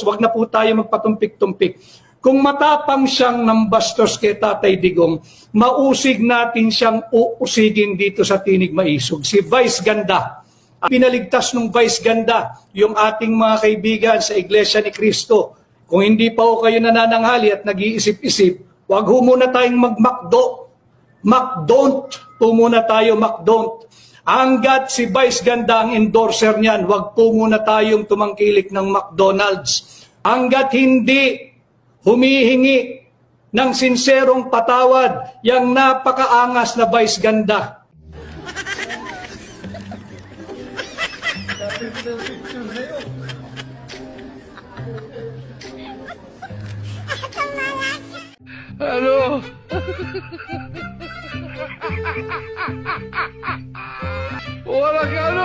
bastos, wag na po tayo magpatumpik-tumpik. Kung matapang siyang nambastos kay Tatay Digong, mausig natin siyang uusigin dito sa Tinig Maisog. Si Vice Ganda. Pinaligtas ng Vice Ganda yung ating mga kaibigan sa Iglesia ni Cristo. Kung hindi pa ho kayo nanananghali at nag-iisip-isip, wag ho muna tayong mag-McDo. McDon't po muna tayo, McDon't. Hanggat si Vice Ganda ang endorser niyan, wag po muna tayong tumangkilik ng McDonald's. Hanggat hindi humihingi ng sinserong patawad yung napakaangas na Vice Ganda. Ano? Bajalo.